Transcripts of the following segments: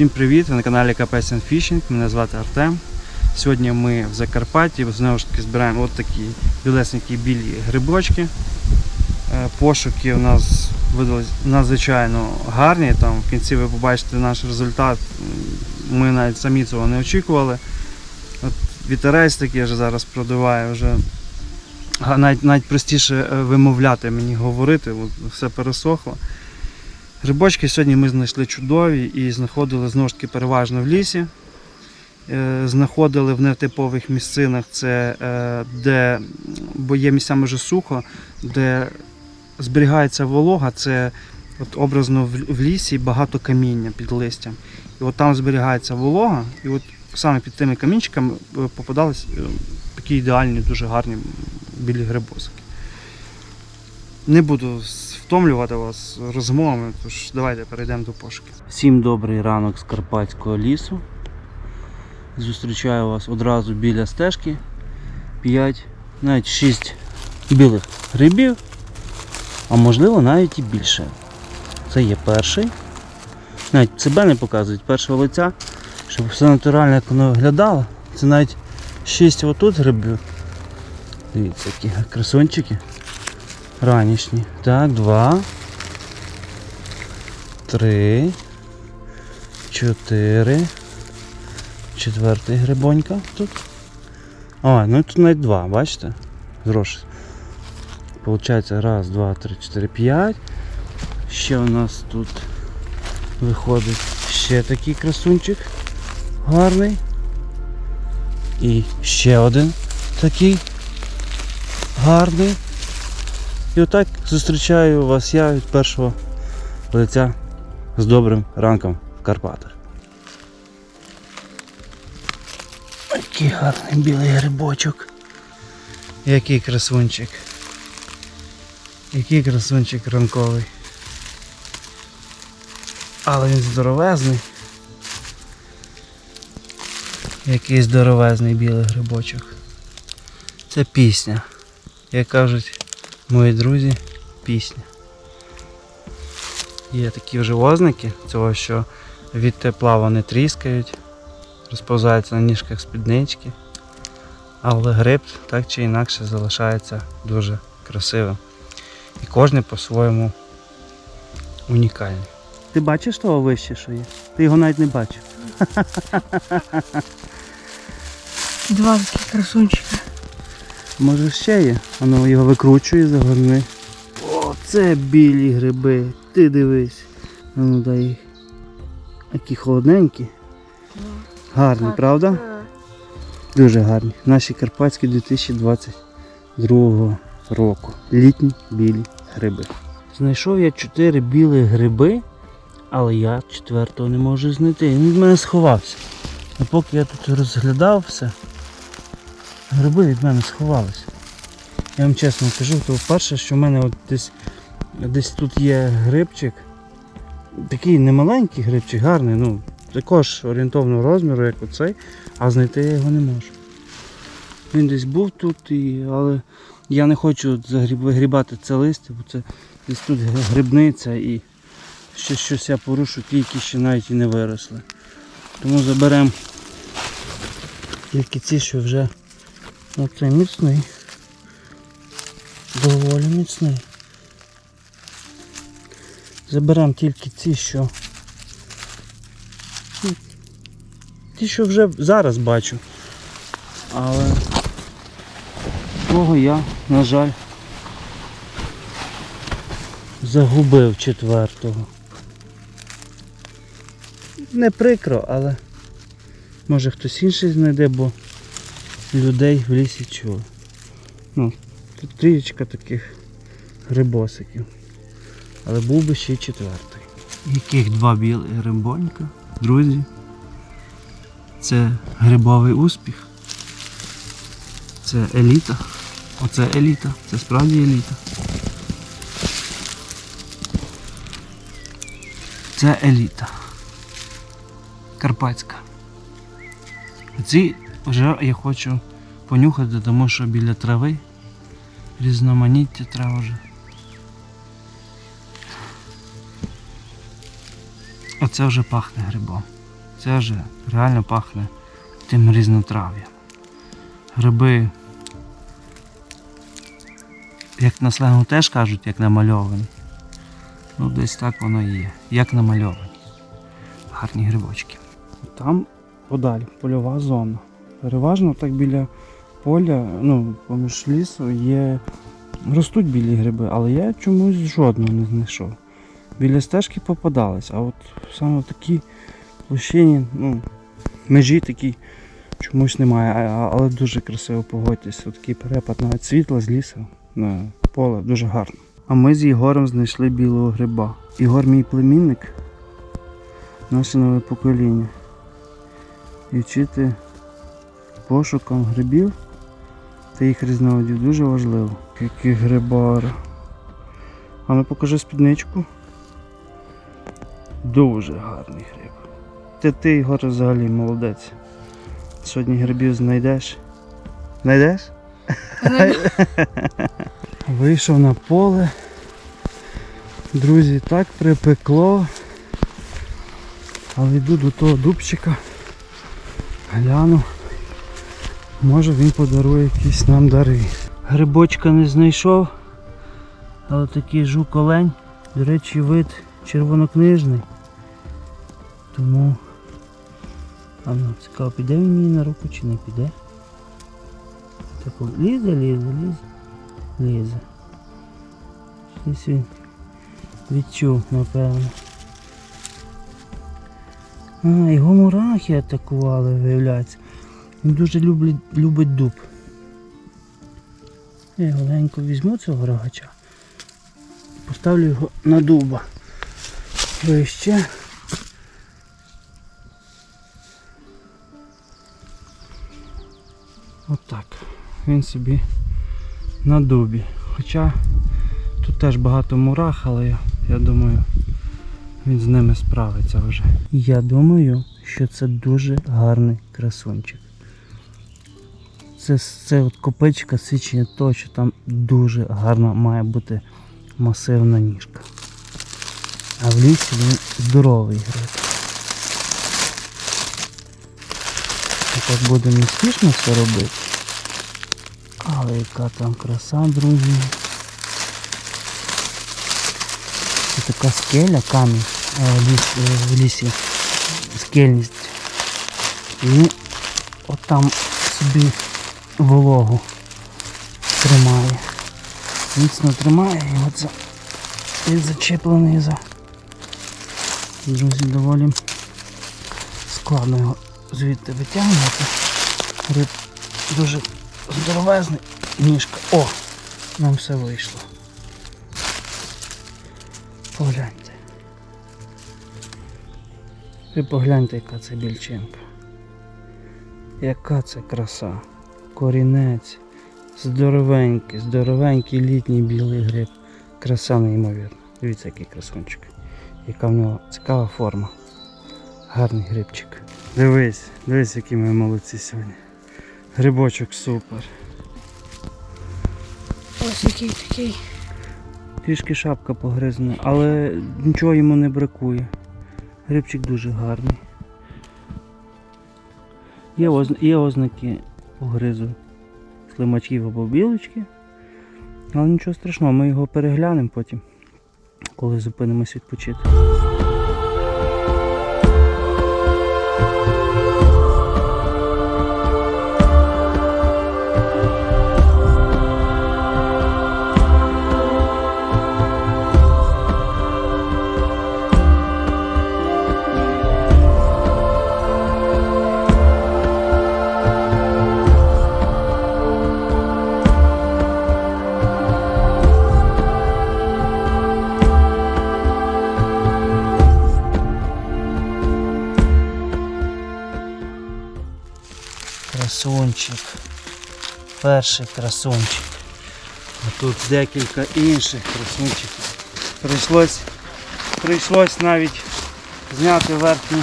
Всім привіт! Ви на каналі and Fishing. Мене звати Артем. Сьогодні ми в Закарпатті знову ж таки збираємо от такі білесенькі білі грибочки. Е, Пошуки у нас видались надзвичайно гарні. Там в кінці ви побачите наш результат. Ми навіть самі цього не очікували. От вітерець такий вже зараз продуває вже. Навіть, навіть простіше е, вимовляти мені говорити, от все пересохло. Грибочки сьогодні ми знайшли чудові і знаходили знову ж таки переважно в лісі. Е, Знаходили в нетипових місцинах, це е, де, бо є місцями вже сухо, де зберігається волога, це от образно в, лісі багато каміння під листям. І от там зберігається волога, і от саме під тими камінчиками е, попадались такі ідеальні, дуже гарні білі грибосики. Не буду втомлювати вас розмовами, тож давайте перейдемо до пошуків. Всім добрий ранок з Карпатського лісу. Зустрічаю вас одразу біля стежки. 5, навіть 6 білих грибів, а можливо навіть і більше. Це є перший. Навіть себе не показують першого лиця, щоб все натурально як воно виглядало. Це навіть 6 отут грибів. Дивіться, які красунчики. Ранішні. Так, два. Три. Чотири. Четвертий грибонька тут. А, ну тут навіть два, бачите? Зрошусь. Получається раз, два, три, чотири, п'ять. Ще у нас тут виходить ще такий красунчик гарний. І ще один такий гарний. І отак зустрічаю вас я від першого лиця з добрим ранком в Карпатах. Який гарний білий грибочок. Який красунчик. Який красунчик ранковий. Але він здоровезний. Який здоровезний білий грибочок. Це пісня. Як кажуть мої друзі, пісня. Є такі вже озники цього, що від тепла вони тріскають, розповзаються на ніжках спіднички, але гриб так чи інакше залишається дуже красивим. І кожен по-своєму унікальний. Ти бачиш того вище, що є? Ти його навіть не бачив. Два таких красунчика. Може ще є? Воно його викручує, загорни. О, це білі гриби. Ти дивись. Ну дай їх. Які холодненькі. Гарні, правда? Дуже гарні. Наші карпатські 2022 року. Літні білі гриби. Знайшов я чотири білі гриби, але я четвертого не можу знайти. Він від мене сховався. А поки я тут розглядав все, гриби від мене сховалися. Я вам чесно кажу, то перше, що в мене от десь, десь тут є грибчик. Такий немаленький грибчик, гарний, ну, також орієнтовного розміру, як оцей, а знайти я його не можу. Він десь був тут, і, але я не хочу вигрібати це листя, бо це десь тут грибниця і ще щось я порушу, ті, які ще навіть і не виросли. Тому заберемо тільки ці, що вже оцей міцний. Доволі міцний. Заберемо тільки ці, що. ну, Ті, що вже зараз бачу. Але того я, на жаль, загубив четвертого. Не прикро, але може хтось інший знайде, бо людей в лісі чули. Ну, тут трієчка таких грибосиків. Але був би ще й четвертий. Яких два білих грибонька, друзі. Це грибовий успіх. Це еліта. Оце еліта. Це справді еліта. Це еліта. Карпатська. Ці вже я хочу понюхати, тому що біля трави різноманіття трав вже. Оце вже пахне грибом. Це вже реально пахне тим різнотрав'ям. Гриби, як на сленгу теж кажуть, як намальовані. Ну, десь так воно і є. Як намальовані. Гарні грибочки. Там подалі польова зона. Переважно так біля поля, ну, поміж лісу є. Ростуть білі гриби, але я чомусь жодного не знайшов. Біля стежки попадались, а от саме в такій площині, ну, межі такій чомусь немає. Але дуже красиво погодьтесь. Такий перепад навіть світла з лісу на поле дуже гарно. А ми з Єгором знайшли білого гриба. Ігор мій племінник, наше нове покоління. І вчити пошукам грибів та їх різновидів дуже важливо. Який грибар. А ну покажи спідничку. Дуже гарний гриб. Ти, ти Ігор, взагалі молодець. Сьогодні грибів знайдеш. Знайдеш? Вийшов на поле. Друзі, так припекло. Але йду до того дубчика. Гляну. Може він подарує якісь нам дари. Грибочка не знайшов, але такий жук олень. До речі, вид червонокнижний. Тому. А ну, цікаво, піде він мені на руку чи не піде. Так, лізе, лізе, лізе, лізе. Щось він відчув, напевно. А, його мурахи атакували, виявляється. Він дуже любить, любить дуб. Я його легенько візьму цього рогача. Поставлю його на дуба. Вище. Отак. Він собі на дубі. Хоча тут теж багато мурах, але я, я думаю, він з ними справиться вже. Я думаю, що це дуже гарний красунчик. Це, це от копичка свідчення того, що там дуже гарна має бути масивна ніжка. А в лісі він здоровий гриб. Так буде неспішно все робити. Але яка там краса, друзі. Це така скеля, камінь е, ліс, е, в лісі. Скельність. І він отам собі вологу тримає. Міцно тримає і от за, і зачеплений за. Друзі, доволі складно його звідти витягнути. Риб дуже здоровезний. Ніжка. О! Нам все вийшло. Погляньте. Ви погляньте, яка це більчинка. Яка це краса. Корінець. Здоровенький, здоровенький літній білий гриб. Краса неймовірна. Дивіться, який красунчик. Яка в нього цікава форма. Гарний грибчик. Дивись, дивись, які ми молодці сьогодні. Грибочок супер. Ось який такий. Трішки шапка погризана, але нічого йому не бракує. Грибчик дуже гарний. Є ознаки погризу слимачків або білочки. Але нічого страшного, ми його переглянемо потім, коли зупинимось відпочити. Красунчик. Перший красунчик. А тут декілька інших красунчиків. Прийшлось, прийшлось навіть зняти верхню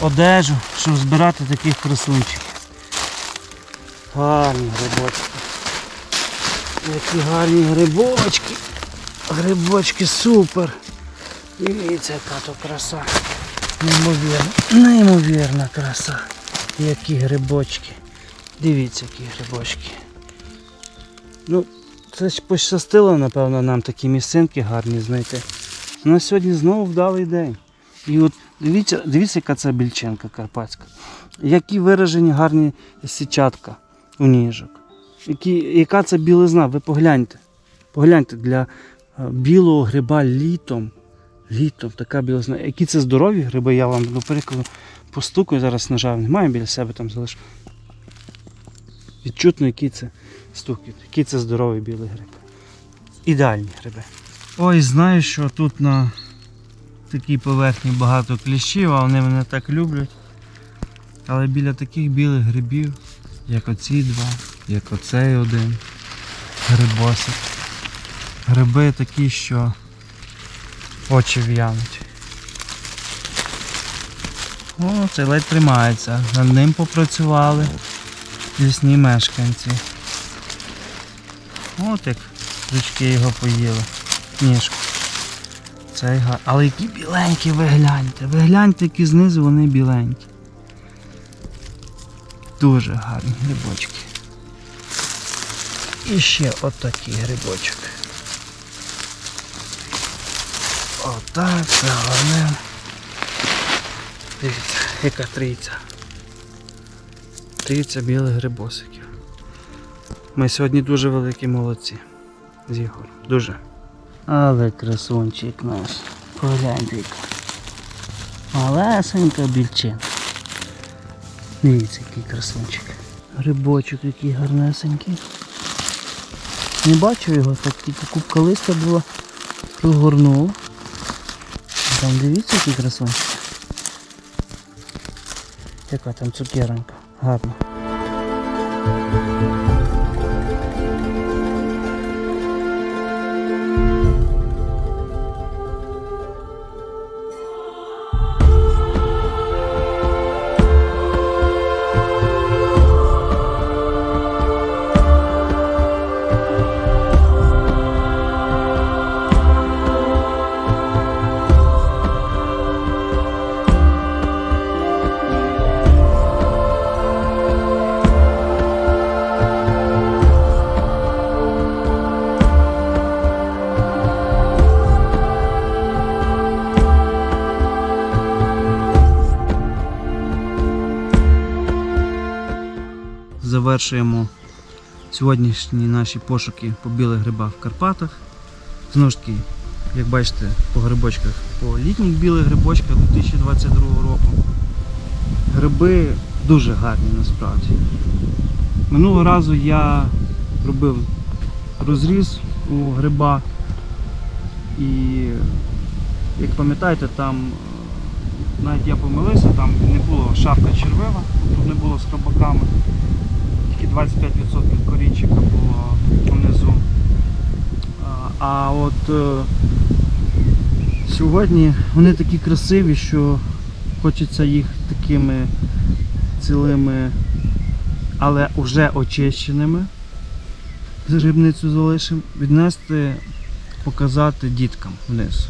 одежу, щоб збирати таких красунчиків. Гарні грибочки. Які гарні грибочки. Грибочки супер. Дивіться, яка то краса. Неймовірно. Неймовірна краса. Які грибочки. Дивіться, які грибочки. Ну, це ж пощастило, напевно, нам такі місцинки гарні знайти. У нас сьогодні знову вдалий день. І от дивіться, дивіться, яка це більченка карпатська. Які виражені гарні січатка у ніжок. Які, яка це білизна, ви погляньте. Погляньте для е, білого гриба літом. Літом така білизна. Які це здорові гриби, я вам до прикладу постукаю зараз ножа, немає біля себе там залишу. Відчутно, який це стукіт, який це здоровий білий гриб. Ідеальні гриби. Ой, знаю, що тут на такій поверхні багато кліщів, а вони мене так люблять. Але біля таких білих грибів, як оці два, як оцей один грибосик. Гриби такі, що очі в'януть. О, цей ледь тримається. Над ним попрацювали лісні мешканці. От як жучки його поїли. Ніжку. Цей га... Але які біленькі, ви гляньте. Ви гляньте, які знизу вони біленькі. Дуже гарні грибочки. І ще отакий грибочок. Отак, це головне. Дивіться, яка трійця. Трійця білих грибосиків. Ми сьогодні дуже великі молодці. З Єгором. Дуже. Але красунчик наш. Погляньте. Малесенька більчина. Дивіться, який красунчик. Грибочок який гарнесенький. Не бачу його, так тільки купка листя була. Прогорнув. Там дивіться, який красунчик. Яка там цукеренька. Arma. Завершуємо сьогоднішні наші пошуки по білих грибах в Карпатах. Знову ж таки, як бачите, по грибочках, по літніх білих грибочках 2022 року. Гриби дуже гарні насправді. Минулого разу я робив розріз у гриба і як пам'ятаєте, там е, навіть я помилився, там не було шапка червива, тут не було з тільки 25% корінчика було внизу. А, от е, сьогодні вони такі красиві, що хочеться їх такими цілими, але вже очищеними. З грибницю залишимо, віднести, показати діткам вниз.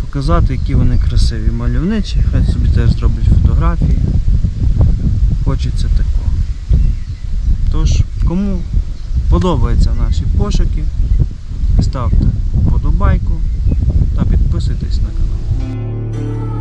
Показати, які вони красиві, мальовничі, хай собі теж зроблять фотографії. Хочеться такого. Кому подобаються наші пошуки, ставте вподобайку та підписуйтесь на канал.